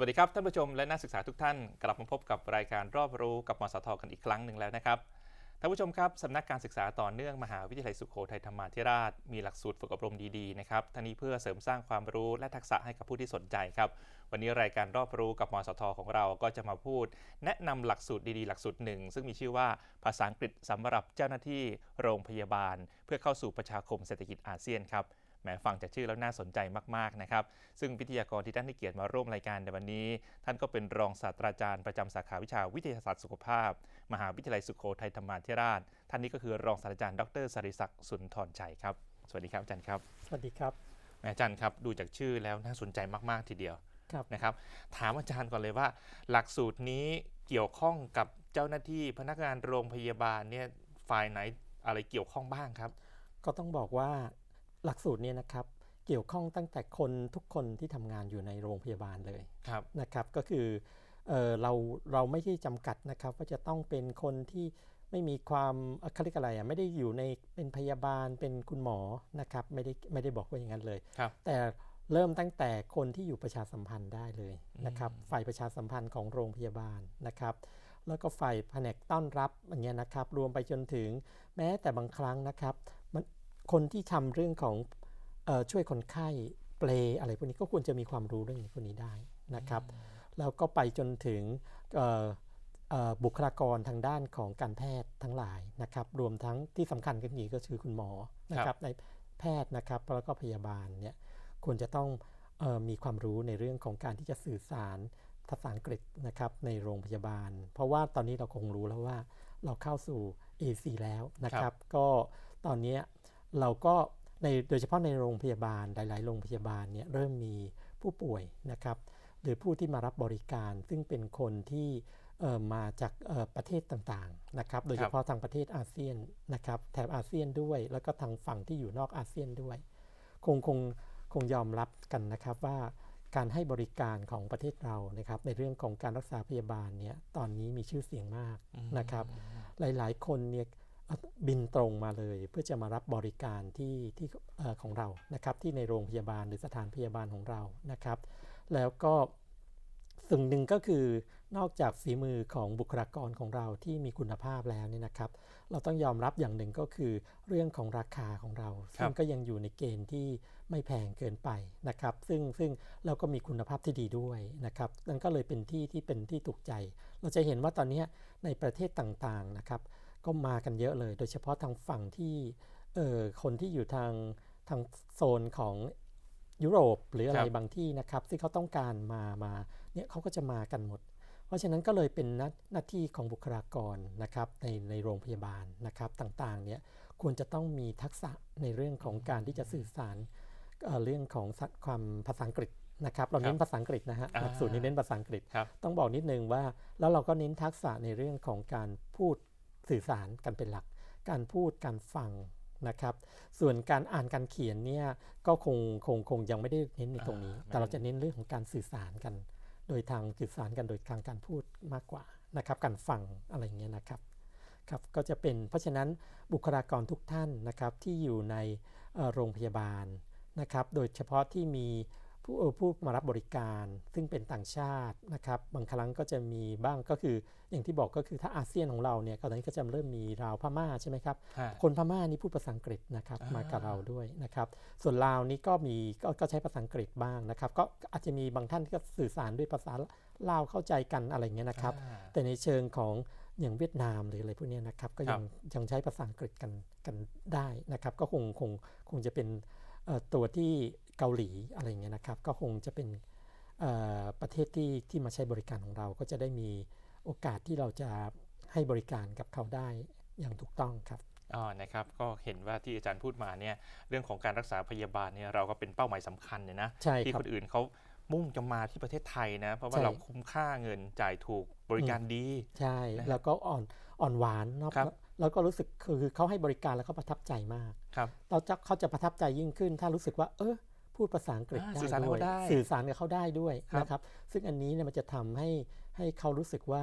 วัสดีครับท่านผู้ชมและนักศึกษาทุกท่าน กลับมาพบกับรายการรอบรู้กับมสทกันอีกครั้งหนึ่งแล้วนะครับท่านผู้ชมครับสำนักการศึกษาต่อเนื่องมหาวิทยาลัยสุโขทัยธรรมาธิราช มีหลักสูตรฝึกอบรมดีๆนะครับทั้งนี้เพื่อเสริมสร้างความรู้และทักษะให้กับผู้ที่สนใจครับวันนี้รายการรอบรู้กับมสทของเราก็จะมาพูด แนะนำหลักสูตรดีๆ หลักสูตรหนึ่งซึ่งมีชื่อว่าภาษาอังกฤษสำหรับเจ้าหน้าที่โรงพยาบาล เพื่อเข้าสู่ประชาคมเศรษฐกิจอาเซียนครับ มฟังจากชื่อแล้วน่าสนใจมากๆนะครับ ซึ่งวิทยากรที่ท่านให้เกียรติมาร่วมรายการในวันนี้ ท่านก็เป็นรองศาสตราจารย์ประจำสาขาวิชาวิทยาศาสตร์สุขภาพ มหาวิทยาลัยสุโขทัยธรรมาธิราช ท่านนี้ก็คือรองศาสตราจารย์ดรสริศักดิ์สุนทรชัยครับ สวัสดีครับอาจารย์ครับ สวัสดีครับแหมอาจารย์ครับดูจากชื่อแล้วน่าสนใจมากๆทีเดียวครับนะครับ ถามอาจารย์ก่อนเลยว่า หลักสูตรนี้เกี่ยวข้องกับเจ้าหน้าที่พนักงานโรงพยาบาลเนี่ยฝ่ายไหนอะไรเกี่ยวข้องบ้างครับ ก็ต้องบอกว่า หลักสูตรเนี่ยนะครับเกี่ยวข้องตั้งแต่คนทุกคนที่ทำงานอยู่ในโรงพยาบาลเลยครับนะครับ ก็คือเอ่อเราเราไม่ได้จำกัดนะครับ ว่าจะต้องเป็นคนที่ไม่มีความเอ่อเขาเรียกอะไรอะไม่ได้อยู่ในเป็นพยาบาลเป็นคุณหมอนะครับไม่ได้ไม่ได้บอกว่าอย่างนั้นเลยครับแต่เริ่มตั้งแต่คนที่อยู่ประชาสัมพันธ์ได้เลยนะครับฝ่ายประชาสัมพันธ์ของโรงพยาบาลนะครับ แล้วก็ฝ่ายแผนกต้อนรับอย่างเงี้ยนะครับ รวมไปจนถึงแม้แต่บางครั้งนะครับมัน คนที่ทำเรื่องของเออช่วยคนไข้เปลอะไรพวกนี้ก็ควรจะมีความรู้เรื่องพวกนี้ได้นะครับ แล้วก็ไปจนถึงเอ่อเอ่อบุคลากรทางด้านของการแพทย์ทั้งหลายนะครับ รวมทั้งที่สำคัญกันอีกก็คือคุณหมอนะครับในแพทย์นะครับแล้วก็พยาบาลเนี่ยควรจะต้องเออมีความรู้ในเรื่องของการที่จะสื่อสารภาษาอังกฤษนะครับในโรงพยาบาล เพราะว่าตอนนี้เราคงรู้แล้วว่าเราเข้าสู่ AC แล้วนะครับ ก็ตอนเนี้ย เราก็ในโดยเฉพาะในโรงพยาบาลหลาย ๆ โรงพยาบาลเนี่ยเริ่มมีผู้ป่วยนะครับ หรือผู้ที่มารับบริการซึ่งเป็นคนที่เอ่อมาจากเอ่อประเทศต่างๆนะครับ โดยเฉพาะทางประเทศอาเซียนนะครับแถบอาเซียนด้วย แล้วก็ทางฝั่งที่อยู่นอกอาเซียนด้วย คงคงคงยอมรับกันนะครับว่าการให้บริการของประเทศเรานะครับ ในเรื่องของการรักษาพยาบาลเนี่ยตอนนี้มีชื่อเสียงมากนะครับ หลายๆ คนเนี่ยเอ่อ บินตรงมาเลย เพื่อจะมารับบริการที่ที่เอ่อของเรานะครับ ที่ในโรงพยาบาลหรือสถานพยาบาลของเรานะครับ แล้วก็สิ่งหนึ่งก็คือนอกจากฝีมือของบุคลากรของเราที่มีคุณภาพแล้วเนี่ยนะครับ เราต้องยอมรับอย่างหนึ่งก็คือเรื่องของราคาของเราครับซึ่งก็ยังอยู่ในเกณฑ์ที่ไม่แพงเกินไปนะครับ ซึ่งซึ่งเราก็มีคุณภาพที่ดีด้วยนะครับนั่นก็เลยเป็นที่ที่เป็นที่ถูกใจ เราจะเห็นว่าตอนเนี้ยในประเทศต่างๆนะครับ ก็มากันเยอะเลย โดยเฉพาะทางฝั่งที่เอ่อคนที่อยู่ทางทางโซนของยุโรปหรืออะไรครับบางที่นะครับ ที่เขาต้องการมามาเนี่ยเขาก็จะมากันหมด เพราะฉะนั้นก็เลยเป็นหน้าหน้าที่ของบุคลากรนะครับในในโรงพยาบาลนะครับต่างๆเนี่ยควรจะต้องมีทักษะในเรื่องของการที่จะสื่อสารเอ่อเรื่องของสัความภาษาอังกฤษนะครับเราเน้นภาษาอังกฤษนะฮะอ่าหลักสูตรนี้เน้นภาษาอังกฤษครับต้องบอกนิดนึงว่า แล้วเราก็เน้นทักษะในเรื่องของการพูด สื่อสารกันเป็นหลัก การพูดการฟังนะครับ ส่วนการอ่านการเขียนเนี่ยก็คงคงคงยังไม่ได้เน้นในตรงนี้อ่าแต่เราจะเน้นเรื่องของการสื่อสารกัน โดยทางสื่อสารกันโดยทางการพูดมากกว่านะครับ การฟังอะไรอย่างเงี้ยนะครับครับก็จะเป็นเพราะฉะนั้นบุคลากรทุกท่านนะครับที่อยู่ในเอ่อโรงพยาบาลนะครับ โดยเฉพาะที่มี ผู้เอ่อผู้มารับบริการซึ่งเป็นต่างชาตินะครับบางครั้งก็จะมีบ้างก็คือ อย่างที่บอกก็คือถ้าอาเซียนของเราเนี่ยตอนนี้ก็จะเริ่มมีราวพม่าใช่ไหมครับฮะคนพม่านี่พูดภาษาอังกฤษนะครับอ่ามมากับเราด้วยนะครับส่วนลาวนี่ก็มีก็ก็ใช้ภาษาอังกฤษบ้างนะครับก็อาจจะมีบางท่านที่ก็สื่อสารด้วยภาษาลาวเข้าใจกันอะไรเงี้ยนะครับอ่าแต่ในเชิงของอย่างเวียดนามหรืออะไรพวกเนี้ยนะครับก็ยังยังใช้ภาษาอังกฤษกันกันได้นะครับก็คงคงคงจะเป็นเอ่อตัวที่ เกาหลีอะไรเงี้ยนะครับ ก็คงจะเป็นเอ่อประเทศที่ที่มาใช้บริการของเราก็จะได้มีโอกาสที่เราจะให้บริการกับเขาได้อย่างถูกต้องครับอ๋อนะครับ ก็เห็นว่าที่อาจารย์พูดมาเนี่ยเรื่องของการรักษาพยาบาลเนี่ยเราก็เป็นเป้าหมายสำคัญเนี่ยนะใช่ที่ครัคบนอื่นเขามุ่งจะมาที่ประเทศไทยนะ เพราะว่าใช่เราคุ้มค่าเงินจ่ายถูกบริการดี ใช่นะฮะแล้วก็อ่อนอ่อนหวานเนาะครับแล้วก็รู้สึกคือคือเขาให้บริการแล้วเขาประทับใจมากครับเราจะเขาจะประทับใจยิ่งขึ้น ถ้ารู้สึกว่า เออ พูดภาษาอังกฤษอ่าได้สื่อสารกับด้วยเขาได้สื่อสารกับเขาได้ด้วยครับนะครับ ซึ่งอันนี้เนี่ยมันจะทำให้ให้เขารู้สึกว่า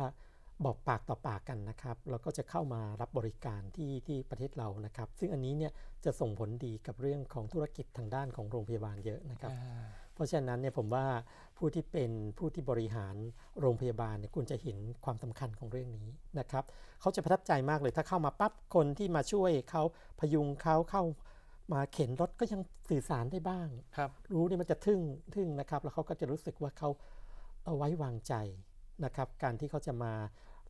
บอกปากต่อปากกันนะครับแล้วก็จะเข้ามารับบริการที่ที่ประเทศเรานะครับ ซึ่งอันนี้เนี่ยจะส่งผลดีกับเรื่องของธุรกิจทางด้านของโรงพยาบาลเยอะนะครับอ่าเพราะฉะนั้นเนี่ยผมว่าผู้ที่เป็นผู้ที่บริหารโรงพยาบาลเนี่ยควรจะเห็นความสำคัญของเรื่องนี้นะครับเขาจะประทับใจมากเลยถ้าเข้ามาปั๊บคนที่มาช่วยเขาพยุงเขาเข้า มาเข็นรถก็ยังสื่อสารได้บ้างครับ รู้นี่มันจะทึ่งทึ่งนะครับ แล้วเขาก็จะรู้สึกว่าเขาเอาไว้วางใจนะครับ การที่เขาจะมา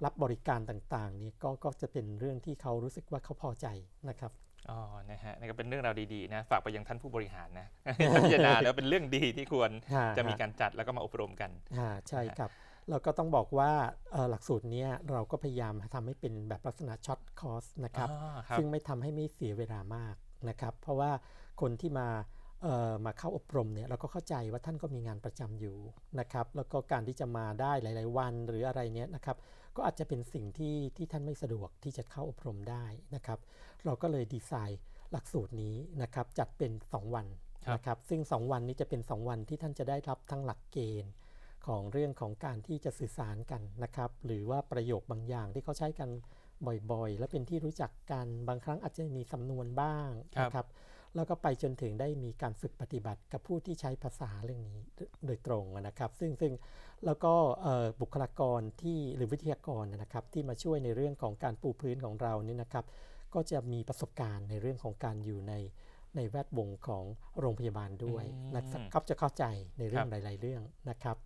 รับบริการต่างๆนี่ก็ก็จะเป็นเรื่องที่เขารู้สึกว่าเขาพอใจนะครับอ๋อ นะฮะนี่ก็เป็นเรื่องราวดีๆนะ ฝากไปยังท่านผู้บริหารนะพิจารณาแล้วเป็นเรื่องดีที่ควรฮจะมีการจัดแล้วก็มาอบรมกันอ่าใช่ครับแล้วก็ต้องบอกว่าเอ่อหลักสูตรเนี้ยเราก็พยายามทำให้เป็นแบบลักษณะช็อตคอร์สนะครับอ๋อครับซึ่งไม่ทำให้ไม่เสียเวลามาก นะครับ เพราะว่าคนที่มาเอ่อมาเข้าอบรมเนี่ยเราก็เข้าใจว่าท่านก็มีงานประจำอยู่นะครับแล้วก็การที่จะมาได้หลาย ๆ วันหรืออะไรเนี้ยนะครับก็อาจจะเป็นสิ่งที่ที่ท่านไม่สะดวกที่จะเข้าอบรมได้นะครับ เราก็เลยดีไซน์หลักสูตรนี้นะครับจัดเป็น 2 วันครับนะครับซึ่ง 2 วันนี้จะเป็น 2 วันที่ท่านจะได้รับทั้งหลักเกณฑ์ของเรื่องของการที่จะสื่อสารกันนะครับหรือว่าประโยคบางอย่างที่เขาใช้กัน บ่อยๆ และเป็นที่รู้จักกันบางครั้งอาจจะมีสำนวนบ้างครับนะครับแล้วก็ไปจนถึงได้มีการฝึกปฏิบัติกับผู้ที่ใช้ภาษาเรื่องนี้โดยตรงนะครับ ซึ่งซึ่งแล้วก็เอ่อบุคลากรที่หรือวิทยากรนะครับ ที่มาช่วยในเรื่องของการปูพื้นของเรานี่นะครับ ก็จะมีประสบการณ์ในเรื่องของการอยู่ในในแวดวงของโรงพยาบาลด้วยอืมนะครับจะเข้าใจในเรื่องครับหลาย ๆ เรื่องนะครับ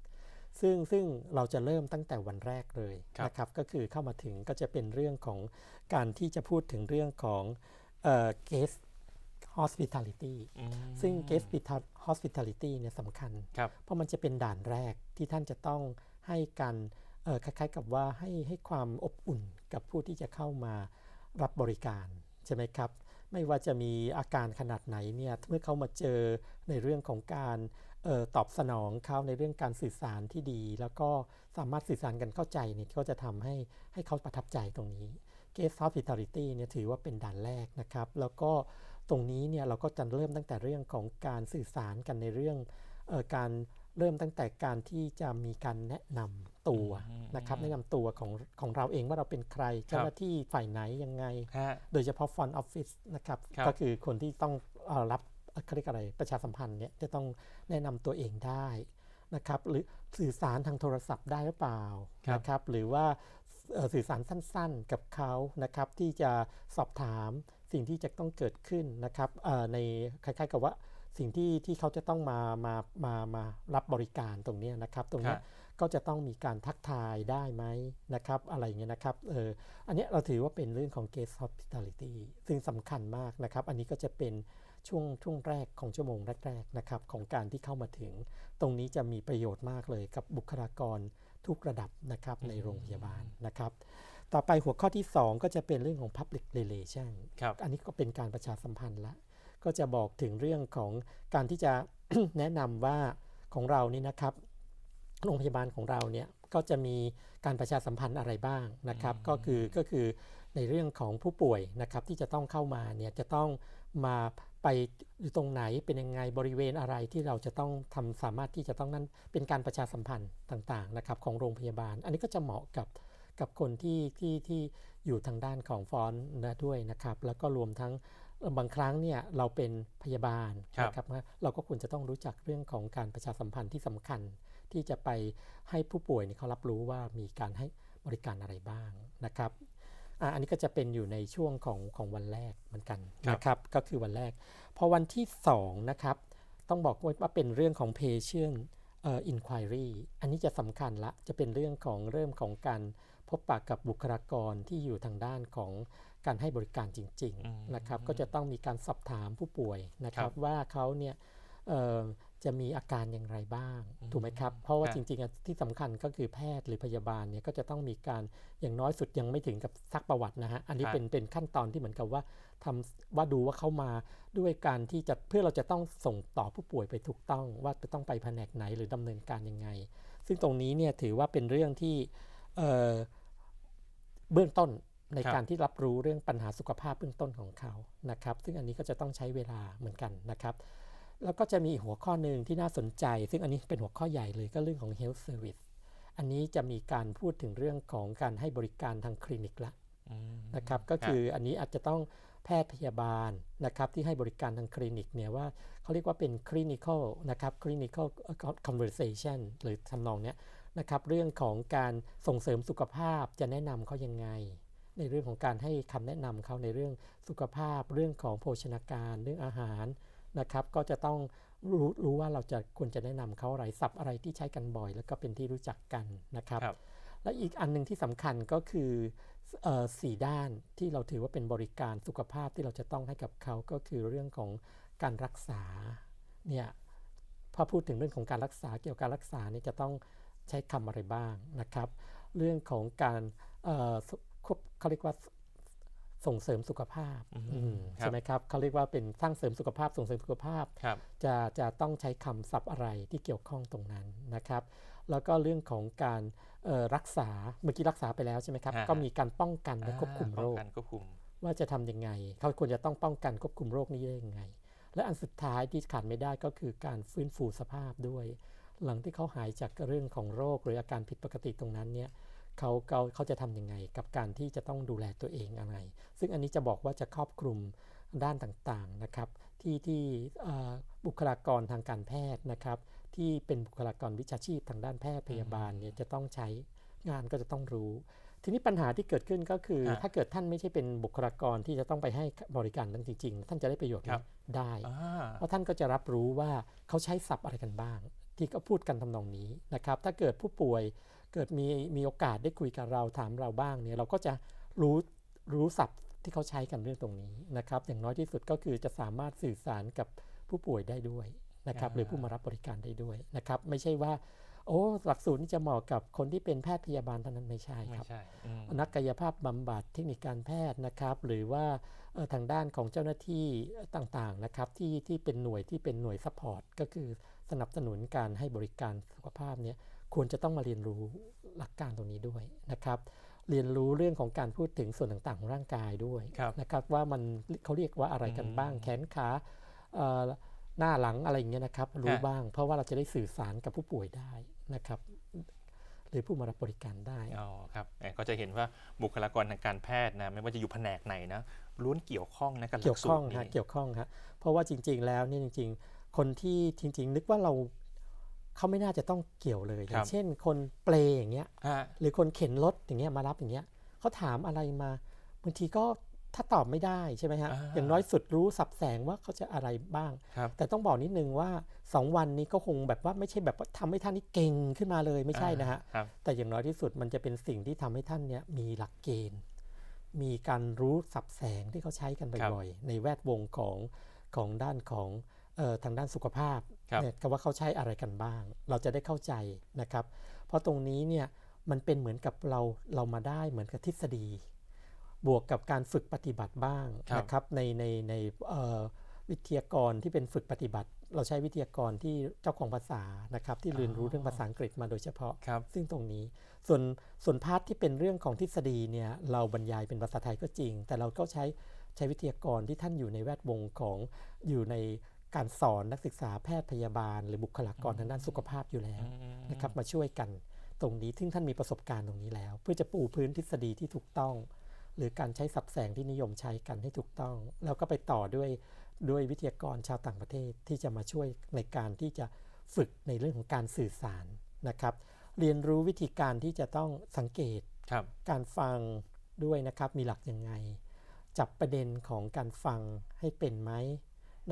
ซึ่งซึ่งเราจะเริ่มตั้งแต่วันแรกเลยครับนะครับ ก็คือเข้ามาถึงก็จะเป็นเรื่องของการที่จะพูดถึงเรื่องของเอ่อ guest hospitality อืมซึ่ง guest hospitality เนี่ยสำคัญครับเพราะมันจะเป็นด่านแรกที่ท่านจะต้องให้การเอ่อคล้ายๆกับว่าให้ให้ความอบอุ่นกับผู้ที่จะเข้ามารับบริการใช่ไหมครับ ไม่ว่าจะมีอาการขนาดไหนเนี่ยเมื่อเขามาเจอในเรื่องของการเออตอบสนองเขาในเรื่องการสื่อสารที่ดี แล้วก็สามารถสื่อสารกันเข้าใจเนี่ยก็จะทำให้ให้เขาประทับใจตรงนี้ Guest Hospitality เนี่ยถือว่าเป็นด่านแรกนะครับ แล้วก็ตรงนี้เนี่ยเราก็จะเริ่มตั้งแต่เรื่องของการสื่อสารกันในเรื่องเออการเริ่มตั้งแต่การที่จะมีการแนะนำตัวอืมนะครับแนะนำตัวของของเราเองว่าเราเป็นใครเจ้าหน้าที่ฝ่ายไหนยังไงฮะโดยเฉพาะ front office นะครับครับก็คือคนที่ต้องเออรับ เอ่อเขาเรียกอะไรประชาสัมพันธ์เนี่ยจะต้องแนะนำตัวเองได้นะครับหรือสื่อสารทางโทรศัพท์ได้หรือเปล่าครับนะครับหรือว่าเอ่อสื่อสารสั้นๆกับเขานะครับที่จะสอบถามสิ่งที่จะต้องเกิดขึ้นนะครับเอ่อในคล้ายๆกับว่าสิ่งที่ที่เขาจะต้องมามามามารับบริการตรงเนี้ยนะครับ ตรงเนี้ยก็จะต้องมีการทักทายได้ไหมนะครับ อะไรเงี้ยนะครับเอออันเนี้ยเราถือว่าเป็นเรื่องของ guest hospitality ซึ่งสำคัญมากนะครับ อันนี้ก็จะเป็น ช่วงช่วงแรกของชั่วโมงแรกๆนะครับของการที่เข้ามาถึง ตรงนี้จะมีประโยชน์มากเลยกับบุคลากรทุกระดับนะครับในโรงพยาบาลนะครับ ต่อไปหัวข้อที่ 2 ก็จะเป็นเรื่องของ public relation ครับอันนี้ก็เป็นการประชาสัมพันธ์ละ ก็จะบอกถึงเรื่องของการที่จะแนะนำว่าของเรานี่นะครับ โรงพยาบาลของเราเนี่ยก็จะมีการประชาสัมพันธ์อะไรบ้างนะครับ ก็คือก็คือในเรื่องของผู้ป่วยนะครับที่จะต้องเข้ามาเนี่ยจะต้องมา ไปอยู่ตรงไหนเป็นยังไงบริเวณอะไรที่เราจะต้องทำสามารถที่จะต้องนั้นเป็นการประชาสัมพันธ์ต่างๆนะครับของโรงพยาบาล อันนี้ก็จะเหมาะกับกับคนที่ที่ที่อยู่ทางด้านของฟอนต์นะด้วยนะครับ แล้วก็รวมทั้งเอ่อบางครั้งเนี่ยเราเป็นพยาบาลครับนะครับนะเราก็ควรจะต้องรู้จักเรื่องของการประชาสัมพันธ์ที่สำคัญ ที่จะไปให้ผู้ป่วยเนี่ยเขารับรู้ว่ามีการให้บริการอะไรบ้างนะครับ อะอันนี้ก็จะเป็นอยู่ในช่วงของของวันแรกเหมือนกันครับนะครับ ก็คือวันแรก พอวันที่2นะครับ ต้องบอกว่าเป็นเรื่องของ patient เอ่อ inquiry อันนี้จะสำคัญละจะเป็นเรื่องของเริ่มของการพบปะกับบุคลากรที่อยู่ทางด้านของการให้บริการจริงอืมๆนะครับ ก็จะต้องมีการสอบถามผู้ป่วยนะคครัรับบว่าเขาเนี่ยเอ่อ จะมีอาการอย่างไรบ้างอืมถูกไหมครับ เพราะว่าครับจริงๆอะที่สำคัญก็คือแพทย์หรือพยาบาลเนี่ยก็จะต้องมีการอย่างน้อยสุดยังไม่ถึงกับซักประวัตินะฮะ อันนี้ครับเป็นเป็นขั้นตอนที่เหมือนกับว่าทำว่าดูว่าเขามาด้วยการที่จะเพื่อเราจะต้องส่งต่อผู้ป่วยไปถูกต้องว่าจะต้องไปแผนกไหนหรือดำเนินการยังไง ซึ่งตรงนี้เนี่ยถือว่าเป็นเรื่องที่เอ่อเบื้องต้นในครับการที่รับรู้เรื่องปัญหาสุขภาพเบื้องต้นของเขานะครับ ซึ่งอันนี้ก็จะต้องใช้เวลาเหมือนกันนะครับ แล้วก็จะมีอีกหัวข้อหนึ่งที่น่าสนใจ ซึ่งอันนี้เป็นหัวข้อใหญ่เลยก็เรื่องของ health service อันนี้จะมีการพูดถึงเรื่องของการให้บริการทางคลินิกละอืมนะครับก็คืออันนี้อาจจะต้องแพทย์พยาบาลนะครับที่ให้บริการทางคลินิกเนี่ยว่าเขาเรียกว่าเป็น clinical นะครับ clinical conversation หรือทำนองเนี้ยนะครับเรื่องของการส่งเสริมสุขภาพจะแนะนำเขายังไง ในเรื่องของการให้คำแนะนำเขาในเรื่องสุขภาพ เรื่องของโภชนาการ เรื่องอาหาร นะครับ ก็จะต้องรู้รู้ว่าเราจะควรจะแนะนำเขาอะไรศัพท์อะไรที่ใช้กันบ่อย แล้วก็เป็นที่รู้จักกันนะครับครับและอีกอันหนึ่งที่สำคัญก็คือเอ่อสี่ด้านที่เราถือว่าเป็นบริการสุขภาพที่เราจะต้องให้กับเขาก็คือเรื่องของการรักษาเนี่ยพอพูดถึงเรื่องของการรักษาเกี่ยวกับการรักษาเนี่ยจะต้องใช้คำอะไรบ้างนะครับ เรื่องของการเอ่อสุควบเขาเรียกว่า ส่งเสริมสุขภาพอืมอืมครับใช่ไหมครับเขาเรียกว่าเป็นสร้างเสริมสุขภาพส่งเสริมสุขภาพครับจะจะต้องใช้คำศัพท์อะไรที่เกี่ยวข้องตรงนั้นนะครับ แล้วก็เรื่องของการเอ่อรักษาเมื่อกี้รักษาไปแล้วใช่ไหมครับอ่าก็มีการป้องกันและควบคุมโรป้องคกันควบคุมว่าจะทำยังไง เขาควรจะต้องป้องกันควบคุมโรคนี้ได้ยังไง และอันสุดท้ายที่ขาดไม่ได้ก็คือการฟื้นฟูสภาพด้วย หลังที่เขาหายจากเรื่องของโรคหรืออาการผิดปกติตรงนั้นเนี่ย เขาเขาเขาจะทำยังไง กับการที่จะต้องดูแลตัวเองอะไร ซึ่งอันนี้จะบอกว่าจะครอบคลุมด้านต่างๆนะครับ ที่ที่เอ่อบุคลากรทางการแพทย์นะครับ ที่เป็นบุคลากรวิชาชีพทางด้านแพทย์พยาบาลเนี่ยจะต้องใช้งานก็จะต้องรู้ ทีนี้ปัญหาที่เกิดขึ้นก็คือฮะถ้าเกิดท่านไม่ใช่เป็นบุคลากรที่จะต้องไปให้บริการนั้นจริง ๆ ท่านจะได้ประโยชน์ครับได้อ่าเพราะท่านก็จะรับรู้ว่าเขาใช้ศัพท์อะไรกันบ้าง ที่เขาพูดกันทำนองนี้นะครับ ถ้าเกิดผู้ป่วย เกิดมีมีโอกาสได้คุยกับเราถามเราบ้างเนี่ยเราก็จะรู้รู้ศัพท์ที่เขาใช้กันเรื่องตรงนี้นะครับ อย่างน้อยที่สุดก็คือจะสามารถสื่อสารกับผู้ป่วยได้ด้วยนะครับอ่าหรือผู้มารับบริการได้ด้วยนะครับ ไม่ใช่ว่า โอ้หลักสูตรนี่จะเหมาะกับคนที่เป็นแพทย์พยาบาลเท่านั้นไม่ใช่ไม่ครับใช่อืมนักกายภาพบำบัดเทคนิคการแพทย์นะครับ หรือว่าเอ่อทางด้านของเจ้าหน้าที่ต่างๆนะครับที่ที่เป็นหน่วยที่เป็นหน่วยซัพพอร์ตก็คือสนับสนุนการให้บริการสุขภาพเนี่ย ควรจะต้องมาเรียนรู้หลักการตรงนี้ด้วยนะครับ เรียนรู้เรื่องของการพูดถึงส่วนต่างๆของร่างกายด้วยครับนะครับ ว่ามันเขาเรียกว่าอะไรกันบ้างอืมแขนขาเอ่อหน้าหลังอะไรอย่างเงี้ยนะครับ รู้ฮะบ้าง เพราะว่าเราจะได้สื่อสารกับผู้ป่วยได้นะครับหรือผู้มารับบริการได้อ๋อครับเอ่อก็จะเห็นว่าบุคลากรทางการแพทย์นะไม่ว่าจะอยู่แผนกไหนนะล้วนเกี่ยวข้องนะกับหลัเกี่ยกวสูข้ตองรนี้ฮะเกี่ยวข้องฮะเพราะว่าจริง ๆ แล้วเนี่ยจริง ๆ คนที่จริง ๆ นึกว่าเรา เขาไม่น่าจะต้องเกี่ยวเลย อย่างเช่น คนเปลอย่างเงี้ยฮะหรือคนเข็นรถอย่างเงี้ยมารับอย่างเงี้ยเขาถามอะไรมาบางทีก็ถ้าตอบไม่ได้ใช่ไหมฮะอ่าอย่างน้อยสุดรู้สับแสงว่าเขาจะอะไรบ้างครับแต่ต้องบอกนิดนึงว่า 2 วันนี้ก็คงแบบว่าไม่ใช่แบบว่าทำให้ท่านนี่เก่งขึ้นมาเลยไม่ใช่นะฮะครับแต่อย่างน้อยที่สุดมันจะเป็นสิ่งที่ทำให้ท่านเนี่ยมีหลักเกณฑ์ มีการรู้สับแสงที่เขาใช้กันครับบ่อยๆในแวดวงของของด้านของเออทางด้านสุขภาพครับ เนี่ยก็ว่าเขาใช้อะไรกันบ้าง เราจะได้เข้าใจนะครับ เพราะตรงนี้เนี่ยมันเป็นเหมือนกับเราเรามาได้เหมือนกับทฤษฎี บวกกับการฝึกปฏิบัติบ้างครับนะครับในในในเอ่อวิทยากรที่เป็นฝึกปฏิบัติ เราใช้วิทยากรที่เจ้าของภาษานะครับที่เรียนรู้เรื่องภาษาอังกฤษมาโดยเฉพาะครับซึ่งตรงนี้ส่วนส่วนพาร์ทที่เป็นเรื่องของทฤษฎีเนี่ยเราบรรยายเป็นภาษาไทยก็จริง แต่เราก็ใช้ใช้วิทยากรที่ท่านอยู่ในแวดวงของอยู่ใน การสอนนักศึกษาแพทย์พยาบาล หรือบุคลากรทางด้านสุขภาพอยู่แล้วอืมนะครับมาช่วยกันตรงนี้ซึ่งท่านมีประสบการณ์ตรงนี้แล้ว เพื่อจะปูพื้นทฤษฎีที่ถูกต้อง หรือการใช้สับแสงที่นิยมใช้กันให้ถูกต้อง แล้วก็ไปต่อด้วยด้วยวิทยากรชาวต่างประเทศที่จะมาช่วยในการที่จะฝึกในเรื่องของการสื่อสารนะครับ เรียนรู้วิธีการที่จะต้องสังเกตครับการฟังด้วยนะครับมีหลักยังไง จับประเด็นของการฟังให้เป็นไหม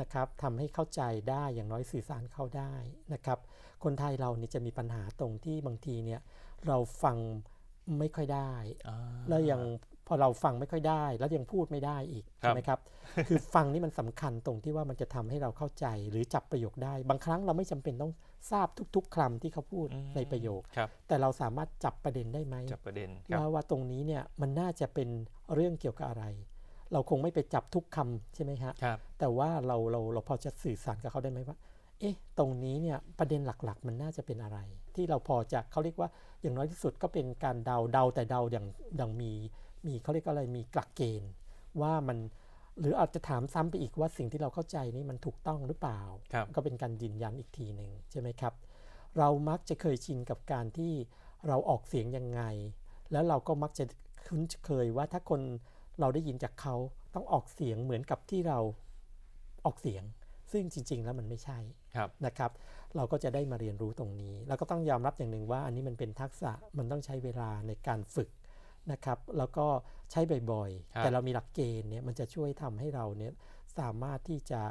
นะครับทำให้เข้าใจได้อย่างน้อยสื่อสารเข้าได้นะครับ คนไทยเรานี่จะมีปัญหาตรงที่บางทีเนี่ยเราฟังไม่ค่อยได้อ่าแล้วยังพอเราฟังไม่ค่อยได้ แล้วยังพูดไม่ได้อีกครับใช่ไหมครับคือฟังนี่มันสำคัญตรงที่ว่ามันจะทำให้เราเข้าใจหรือจับประโยคได้ บางครั้งเราไม่จำเป็นต้องทราบทุก ๆคำที่เขาพูดอืมในประโยคครับแต่เราสามารถจับประเด็นได้ไหมจับประเด็นครับว่าว่าตรงนี้เนี่ยมันน่าจะเป็นเรื่องเกี่ยวกับอะไร เราคงไม่ไปจับทุกคำใช่ไหมฮะครับแต่ว่าเราเราเราพอจะสื่อสารกับเขาได้ไหมว่า เอ๊ะ ตรงนี้เนี่ยประเด็นหลักๆ มันน่าจะเป็นอะไร ที่เราพอจะเขาเรียกว่าอย่างน้อยที่สุดก็เป็นการเดาเดาแต่เดาอย่างอย่างมีมีเขาเรียกว่าอะไรมีกลักเกณฑ์ ว่ามันหรืออาจจะถามซ้ำไปอีกว่าสิ่งที่เราเข้าใจนี่มันถูกต้องหรือเปล่าครับก็เป็นการยืนยันอีกทีหนึ่งใช่ไหมครับ เรามักจะเคยชินกับการที่เราออกเสียงยังไง แล้วเราก็มักจะคุ้นเคยว่าถ้าคน เราได้ยินจากเขาต้องออกเสียงเหมือนกับที่เราออกเสียง ซึ่งจริง ๆ แล้วมันไม่ใช่ครับนะครับ เราก็จะได้มาเรียนรู้ตรงนี้ แล้วก็ต้องยอมรับอย่างหนึ่งว่า อันนี้มันเป็นทักษะมันต้องใช้เวลาในการฝึกนะครับ แล้วก็ใช้บ่อยครับๆแต่เรามีหลักเกณฑ์เนี่ยมันจะช่วยทำให้เราเนี่ยสามารถที่จะ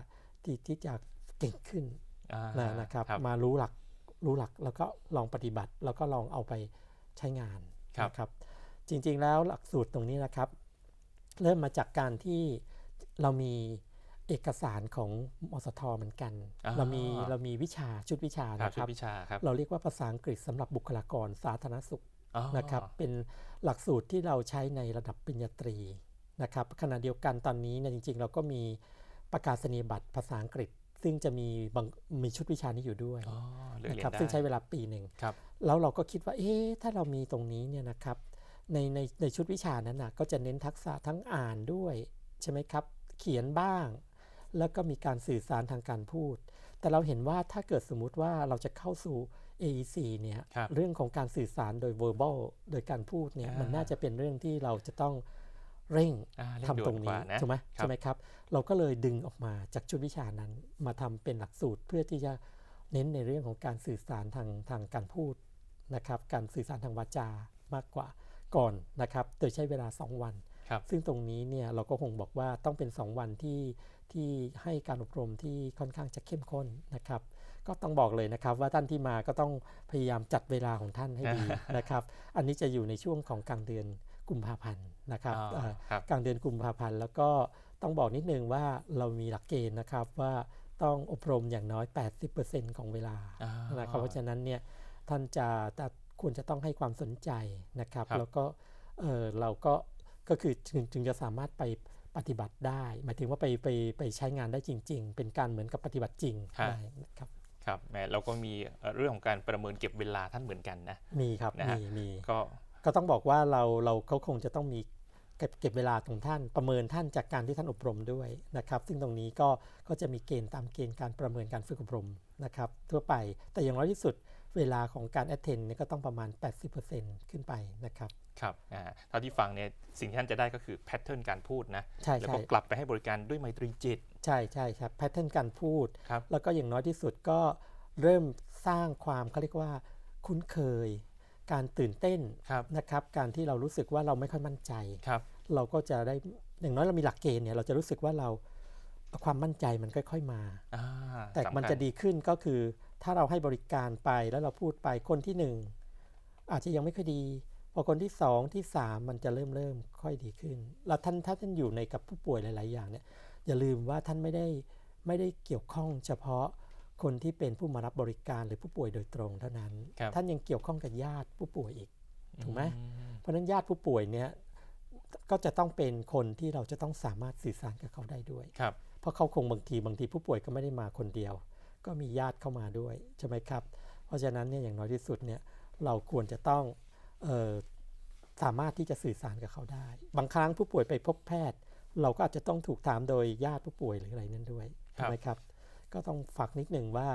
ที่ที่จะเก่งขึ้นอ่านะนะครับครับมารู้หลักรู้หลักแล้วก็ลองปฏิบัติแล้วก็ลองเอาไปใช้งานครับนะครับ จริงๆแล้วหลักสูตรตรงนี้นะครับ เริ่มมาจากการที่เรามีเอกสารของมสทเหมือนกันอ่าเรามีเรามีวิชาชุดวิชาครับนะคชุดรับวิชาครับเราเรียกว่าภาษาอังกฤษสำหรับบุคลากรสาธารณสุขอ๋อนะครับเป็นหลักสูตรที่เราใช้ในระดับปริญญาตรีนะครับขณะเดียวกันตอนนี้เนี่ยจริง ๆ เราก็มีประกาศนียบัตรภาษาอังกฤษ ซึ่งจะมีบางมีชุดวิชานี้อยู่ด้วยอ๋อเลือกนะเรียครับนได้ซึ่งใช้เวลาปีหนึ่งครับแล้วเราก็คิดว่าเอ๊ะถ้าเรามีตรงนี้เนี่ยนะครับ ในในในชุดวิชานั้นนะก็จะเน้นทักษะทั้งอ่านด้วยใช่ไหมครับ เขียนบ้าง แล้วก็มีการสื่อสารทางการพูด แต่เราเห็นว่าถ้าเกิดสมมุติว่าเราจะเข้าสู่ AEC เนี่ยครับเรื่องของการสื่อสารโดย verbal โดยการพูดเนี่ยอ่ามัมันน่าจะเป็นเรื่องที่เราจะต้องเร่งอ่าเร่งทำด่ตวรนงกว่านี้นะถูกไหมครับใช่ไหมครับ เราก็เลยดึงออกมาจากชุดวิชานั้น มาทำเป็นหลักสูตรเพื่อที่จะเน้นในเรื่องของการสื่อสารทางทางการพูดนะครับ การสื่อสารทางวาจามากกว่า ก่อนนะครับ โดยใช้เวลา 2 วันครับซึ่งตรงนี้เนี่ยเราก็คงบอกว่าต้องเป็น 2 วันที่ที่ให้การอบรมที่ค่อนข้างจะเข้มข้นนะครับ ก็ต้องบอกเลยนะครับว่าท่านที่มาก็ต้องพยายามจัดเวลาของท่านให้ดีนะครับ อันนี้จะอยู่ในช่วงของกลางเดือนกุมภาพันธ์นะครับอ๋อเอ่อครับกลางเดือนกุมภาพันธ์แล้วก็ต้องบอกนิดนึงว่าเรามีหลักเกณฑ์นะครับว่าต้องอบรมอย่างน้อย 80%ของเวลาอ่านะครับเพราะฉะนั้นเนี่ยท่านจะจะ ควรจะต้องให้ความสนใจนะครับครับ แล้วก็เออเราก็ก็คือถึงถึงจะสามารถไปปฏิบัติได้ หมายถึงว่าไปไปไปใช้งานได้จริง ๆ เป็นการเหมือนกับปฏิบัติจริงได้นะครับครับแหมเราก็มีเอ่อเรื่องของการประเมินเก็บเวลาท่านเหมือนกันนะมีครับนะฮะมีมีก็ก็ต้องบอกว่าเราเราเขาคงจะต้องมีเก็บเก็บเวลาของท่านประเมินท่านจากการที่ท่านอบรมด้วยนะครับ ซึ่งตรงนี้ก็ก็จะมีเกณฑ์ตามเกณฑ์การประเมินการฝึกอบรมนะครับ ทั่วไปแต่อย่างน้อยที่สุด เวลาของการ attend เนี่ยก็ต้องประมาณ 80%ขึ้นไปนะครับครับอ่าเท่าที่ฟังเนี่ยสิ่งที่ท่านจะได้ก็คือแพทเทิร์นการพูดนะใช่แล้วใช่ก็กลับไปให้บริการด้วยไมตรีจิต ใช่ใช่ครับแพทเทิร์นการพูดครับแล้วก็อย่างน้อยที่สุดก็เริ่มสร้างความเขาเรียกว่าคุ้นเคย การตื่นเต้นครับนะครับ การที่เรารู้สึกว่าเราไม่ค่อยมั่นใจครับเราก็จะได้อย่างน้อยเรามีหลักเกณฑ์เนี่ยเราจะรู้สึกว่าเราความมั่นใจมันค่อย ๆมาอ่าแต่มันสำคัญจะดีขึ้นก็คือ ถ้าเราให้บริการไปแล้วเราพูดไปคนที่หนึ่งอาจจะยังไม่ค่อยดี พอคนที่สองที่สามมันจะเริ่มเริ่มค่อยดีขึ้น แล้วท่านถ้าท่านอยู่ในกับผู้ป่วยหลาย ๆ อย่างเนี่ยอย่าลืมว่าท่านไม่ได้ไม่ได้เกี่ยวข้องเฉพาะคนที่เป็นผู้มารับบริการหรือผู้ป่วยโดยตรงเท่านั้นครับท่านยังเกี่ยวข้องกับญาติผู้ป่วยอีกถูกไหมอืมเพราะฉะนั้นญาติผู้ป่วยเนี่ยก็จะต้องเป็นคนที่เราจะต้องสามารถสื่อสารกับเขาได้ด้วยครับเพราะเขาคงบางทีบางทีผู้ป่วยก็ไม่ได้มาคนเดียว ก็มีญาติเข้ามาด้วยใช่ไหมครับ เพราะฉะนั้นเนี่ยอย่างน้อยที่สุดเนี่ยเราควรจะต้องเออสามารถที่จะสื่อสารกับเขาได้ บางครั้งผู้ป่วยไปพบแพทย์ เราก็อาจจะต้องถูกถามโดยญาติผู้ป่วยหรืออะไรนั้นด้วยครับใช่ไหมครับ ก็ต้องฝากนิดหนึ่งว่า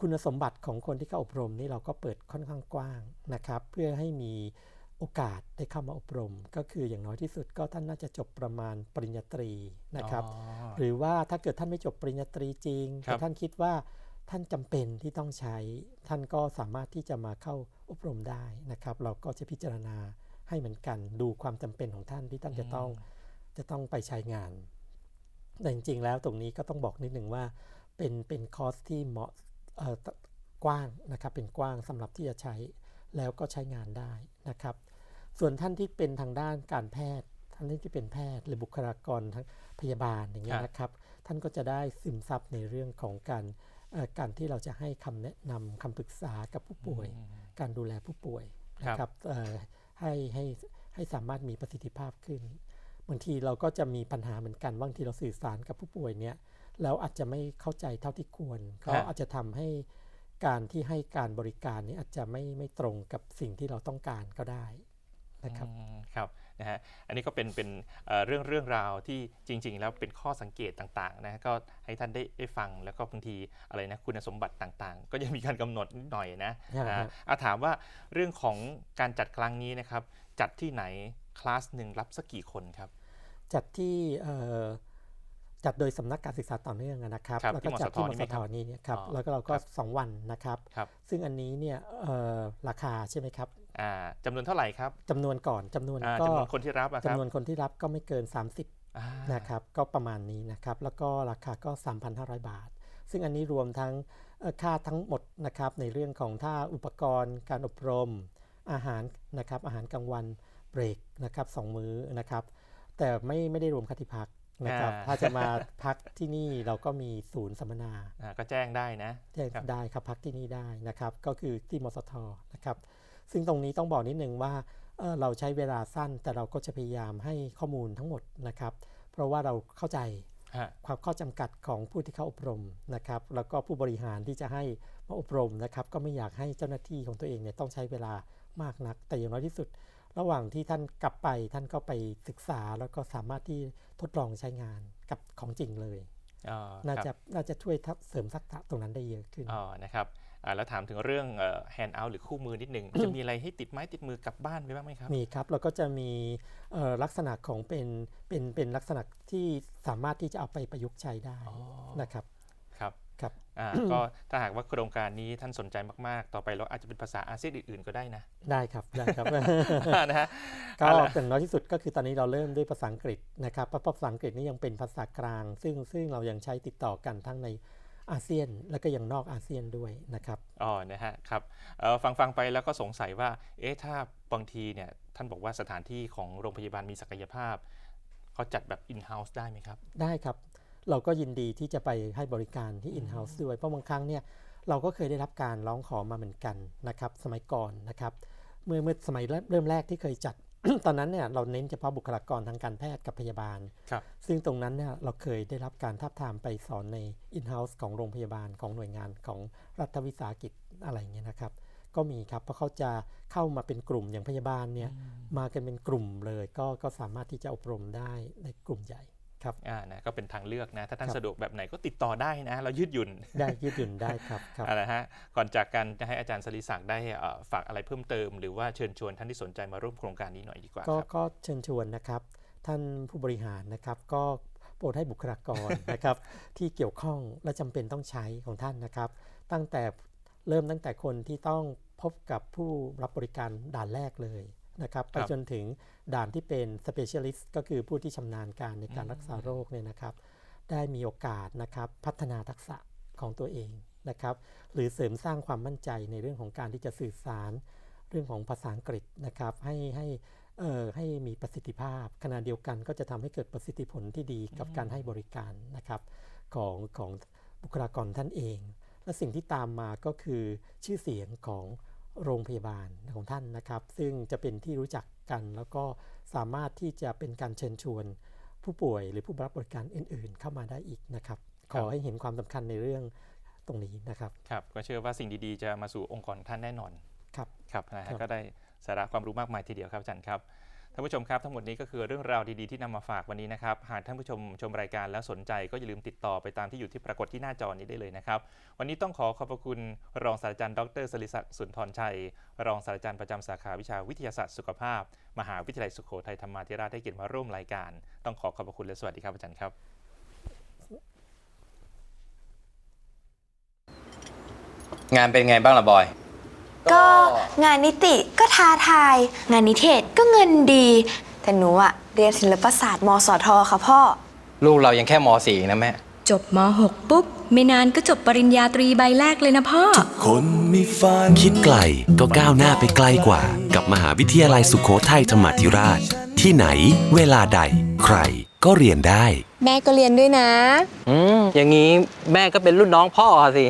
คุณสมบัติของคนที่เข้าอบรมนี่เราก็เปิดค่อนข้างกว้างนะครับ เพื่อให้มีโอกาสได้เข้ามาอบรม ก็คืออย่างน้อยที่สุดก็ท่านน่าจะจบประมาณปริญญาตรีนะครับอ๋อหรือว่าถ้าเกิดท่านไม่จบปริญญาตรีจริงครับแต่ท่านคิดว่า ท่านจำเป็นที่ต้องใช้ ท่านก็สามารถที่จะมาเข้าอบรมได้นะครับ เราก็จะพิจารณาให้เหมือนกันดูความจำเป็นของท่านที่ท่านจะต้องจะต้องไปใช้งาน แต่จริงๆแล้วตรงนี้ก็ต้องบอกนิดหนึ่งว่า เป็นเป็นคอร์สที่เหมาะเอ่อกว้างนะครับ เป็นกว้างสำหรับที่จะใช้แล้วก็ใช้งานได้นะครับ ส่วนท่านที่เป็นทางด้านการแพทย์ท่านที่เป็นแพทย์หรือบุคลากรทางพยาบาลอย่างเงี้ครัยบนะครับ ท่านก็จะได้ซึมซับในเรื่องของการเอ่อ การที่เราจะให้คำแนะนำคำปรึกษากับผู้ป่วยอืมการดูแลผู้ป่วยครับนะครับเอ่อให้ให้ให้สามารถมีประสิทธิภาพขึ้นบางทีเราก็จะมีปัญหาเหมือนกันบางทีเราสื่อสารกับผู้ป่วยเนี่ยแล้วอาจจะไม่เข้าใจเท่าที่ควรก็อาจจะทำให้การที่ให้การบริการนี้อาจจะไม่ไม่ตรงกับสิ่งที่เราต้องการก็ได้นะครับอืมครับ นะฮะอันนี้ก็เป็นเป็นเอ่อเรื่องเรื่องราวที่จริง ๆ แล้วเป็นข้อสังเกตต่างๆนะก็ให้ท่านได้ได้ฟังแล้วก็บางทีอะไรนะคุณสมบัติต่างๆ ก็ยังมีการกำหนดนิดหน่อยนะฮะนะฮะอาถามว่าเรื่องของการจัดครั้งนี้นะครับจัดที่ไหนคลาสหนึ่งรับสักกี่คนครับ จัดที่เอ่อจัดโดยสำนักการศึกษาต่อเนื่องอะนะครับครับแล้วก็ที่มจัสดทที่มนี่ไหสมคทรับนี้เนี่ยครับอ๋อแล้วก็เราก็ครับสองวันนะครับครับ ซึ่งอันนี้เนี่ยเอ่อราคาใช่ไหมครับอ่า จำนวนเท่าไหร่ครับจำนวนก่อนจำนวนอ่าก็จำนวนคนที่รับอะครับจำนวนคนที่รับก็ไม่เกิน 30อ่านะครับก็ประมาณนี้นะครับแล้วก็ราคาก็ 3,500 บาท ซึ่งอันนี้รวมทั้งเอ่อค่าทั้งหมดนะครับในเรื่องของท่าอุปกรณ์ การอบรม อาหารนะครับอาหารกลางวันเบรกนะครับสองมื้อนะครับ แต่ไม่ไม่ได้รวมค่าที่พักนะครับอ่าถ้าจะมาพักที่นี่เราก็มีศูนย์สัมมนาอ่าก็แจ้งได้นะแจ้งครับได้ครับพักที่นี่ได้นะครับ ก็คือที่มสทนะครับ ซึ่งตรงนี้ต้องบอกนิดนึงว่าเอ่อเราใช้เวลาสั้นแต่เราก็จะพยายามให้ข้อมูลทั้งหมดนะครับ เพราะว่าเราเข้าใจฮะความข้อจำกัดของผู้ที่เข้าอบรมนะครับ แล้วก็ผู้บริหารที่จะให้มาอบรมนะครับ ก็ไม่อยากให้เจ้าหน้าที่ของตัวเองเนี่ยต้องใช้เวลามากนัก แต่อย่างน้อยที่สุด ระหว่างที่ท่านกลับไปท่านก็ไปศึกษาแล้วก็สามารถที่ทดลองใช้งานกับของจริงเลยอ๋อน่าครับจะน่าจะช่วยทักเสริมทักษะตรงนั้นได้เยอะขึ้นอ๋อนะครับอ่า แล้วถามถึงเรื่องแฮนด์เอาหรือคู่มือนิดหนึ่งจะมีอะไรให้ติดไม้ติดมือกลับบ้านไปบ้างไหมครับ มีครับ แล้วก็จะมีเอ่อลักษณะของเป็นเป็นเป็นลักษณะที่สามารถที่จะเอาไปประยุกต์ใช้ได้อ๋อนะครับครับครับอ่าก็ถ้าหากว่าโครงการนี้ท่านสนใจมาก ๆ ต่อไปเราอาจจะเป็นภาษาอาเซียนอื่น ๆ ก็ได้นะ ได้ครับ ได้ครับนะฮะก็เอาล่ะอย่างน้อยที่สุดก็คือตอนนี้เราเริ่มด้วยภาษาอังกฤษนะครับเพราะภาษาอังกฤษนี่ยังเป็นภาษากลาง ซึ่งซึ่งเรายังใช้ติดต่อกันทั้งใน อาเซียนแล้วก็ยังนอกอาเซียนด้วยนะครับอ๋อนะฮะครับเอ่อฟังฟังไปแล้วก็สงสัยว่าเอ๊ะถ้าบางทีเนี่ยท่านบอกว่าสถานที่ของโรงพยาบาลมีศักยภาพเขาจัดแบบ in-house ได้ไหมครับ ได้ครับ เราก็ยินดีที่จะไปให้บริการที่ in-house ด้วยเพราะบางครั้งเนี่ยเราก็เคยได้รับการร้องขอมาเหมือนกันนะครับ สมัยก่อนนะครับ เมื่อเมื่อสมัยเริ่มเริ่มแรกที่เคยจัด ตอนนั้นเนี่ยเราเน้นเฉพาะบุคลากรทางการแพทย์กับพยาบาลครับซึ่งตรงนั้นเนี่ยเราเคยได้รับการทับทามไปสอนใน in-house ของโรงพยาบาลของหน่วยงานของรัฐวิสาหกิจอะไรอย่างเงี้ยนะครับ ก็มีครับ เพราะเขาจะเข้ามาเป็นกลุ่มอย่างพยาบาลเนี่ยมากันเป็นกลุ่มเลย ก็ก็สามารถที่จะอบรมได้ในกลุ่มใหญ่ ครับอ่านะก็เป็นทางเลือกนะ ถ้าท่านครับสะดวกแบบไหนก็ติดต่อได้นะ เรายืดหยุ่น ได้ยืดหยุ่นได้ครับครับเอาละฮะก่อนจากกันจะให้อาจารย์สริศักดิ์ได้เอ่อฝากอะไรเพิ่มเติม หรือว่าเชิญชวนท่านที่สนใจมาร่วมโครงการนี้หน่อยดีกว่าก็ครับก็เชิญชวนนะครับ ท่านผู้บริหารนะครับก็โปรดให้บุคลากรนะครับ ที่เกี่ยวข้องและจำเป็นต้องใช้ของท่านนะครับ ตั้งแต่เริ่มตั้งแต่คนที่ต้องพบกับผู้รับบริการด่านแรกเลย นะครับไปจนถึงด่านที่เป็น specialist ก็คือผู้ที่ชำนาญการในการรักษาโรคเนี่ยนะครับ ได้มีโอกาสนะครับพัฒนาทักษะของตัวเองนะครับ หรือเสริมสร้างความมั่นใจในเรื่องของการที่จะสื่อสารเรื่องของภาษาอังกฤษนะครับ ให้ให้เอ่อให้มีประสิทธิภาพขณะเดียวกันก็จะทำให้เกิดประสิทธิผลที่ดีกับการให้บริการนะครับของของบุคลากรท่านเอง และสิ่งที่ตามมาก็คือชื่อเสียงของ โรงพยาบาลของท่านนะครับ ซึ่งจะเป็นที่รู้จักกัน แล้วก็สามารถที่จะเป็นการเชิญชวน ผู้ป่วยหรือผู้รับบริการอื่น ๆ เข้ามาได้อีกนะครับ ขอให้เห็นความสำคัญในเรื่องตรงนี้นะครับครับ ก็เชื่อว่าสิ่งดีๆ จะมาสู่องค์กรท่านแน่นอนครับครับนะครัฮะบก็ได้สาระความรู้มากมายทีเดียวครับอาจารย์ครับ ท่านผู้ชมครับทั้งหมดนี้ก็คือเรื่องราวดีๆที่นำมาฝากวันนี้นะครับหากท่านผู้ชมชมรายการแล้วสนใจก็อย่าลืมติดต่อไปตามที่อยู่ที่ปรากฏที่หน้าจอนี้ได้เลยนะครับ วันนี้ต้องขอขอบพระคุณรองศาสตราจารย์ดรสริศักดิ์สุนทรชัย รองศาสตราจารย์ประจำสาขาวิชาวิทยาศาสตร์สุขภาพ มหาวิทยาลัยสุโขทัยธรรมาธิราชได้เกียรติมาร่วมรายการ ต้องขอขอบพระคุณและสวัสดีครับอาจารย์ครับงานเป็นไงบ้างล่ะบอย ก็งานนิติก็ท้าทาย งานนิเทศก็เงินดี แต่หนูอะเรียนศิลปศาสตร์มสทค่ะพ่อ ลูกเรายังแค่ม .4 นะแม่ จบม .6 ปุ๊บ ไม่นานก็จบปริญญาตรีใบแรกเลยนะพ่อ คนมีฝันคิดไกลก็ก้าวหน้าไปไกลกว่า กับมหาวิทยาลัยสุโขทัยธรรมาธิราช ที่ไหน เวลาใด ใครก็เรียนได้ แม่ก็เรียนด้วยนะ อืมอย่างนี้แม่ก็เป็นรุ่นน้องพ่อสิ